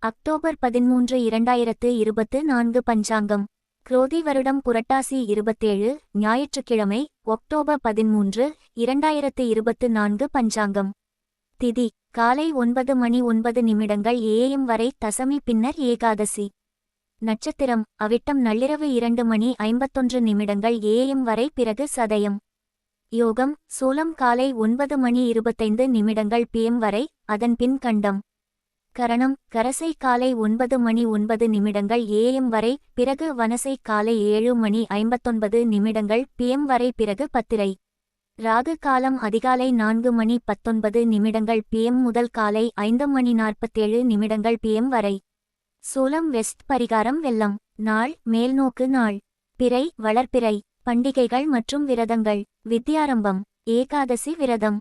October பதிமூன்று இரண்டாயிரத்து இருபத்து நான்கு பஞ்சாங்கம். குரோதி வருடம் புரட்டாசி இருபத்தேழு ஞாயிற்றுக்கிழமை ஒக்டோபர் பதிமூன்று இரண்டாயிரத்து இருபத்து நான்கு பஞ்சாங்கம். திதி காலை ஒன்பது மணி ஒன்பது நிமிடங்கள் ஏஎம் வரை தசமி பின்னர் ஏகாதசி. நட்சத்திரம் அவிட்டம் நள்ளிரவு இரண்டு மணி ஐம்பத்தொன்று நிமிடங்கள் ஏஎம் வரை பிறகு சதயம். யோகம் சூலம் காலை ஒன்பது மணி இருபத்தைந்து நிமிடங்கள் பிஎம் வரை அதன் பின் கண்டம். கரணம் கரசை காலை ஒன்பது மணி ஒன்பது நிமிடங்கள் ஏஎம் வரை பிறகு வனசை காலை ஏழு மணி ஐம்பத்தொன்பது நிமிடங்கள் பிஎம் வரை பிறகு பத்திரை. ராகு காலம் அதிகாலை நான்கு மணி பத்தொன்பது நிமிடங்கள் பிஎம் முதல் காலை ஐந்து மணி நாற்பத்தேழு நிமிடங்கள் பிஎம் வரை. சூலம் வெஸ்ட் பரிகாரம் வெள்ளம். நாள் மேல்நோக்கு நாள். பிறை வளர்பிறை. பண்டிகைகள் மற்றும் விரதங்கள். வித்யாரம்பம். ஏகாதசி விரதம்.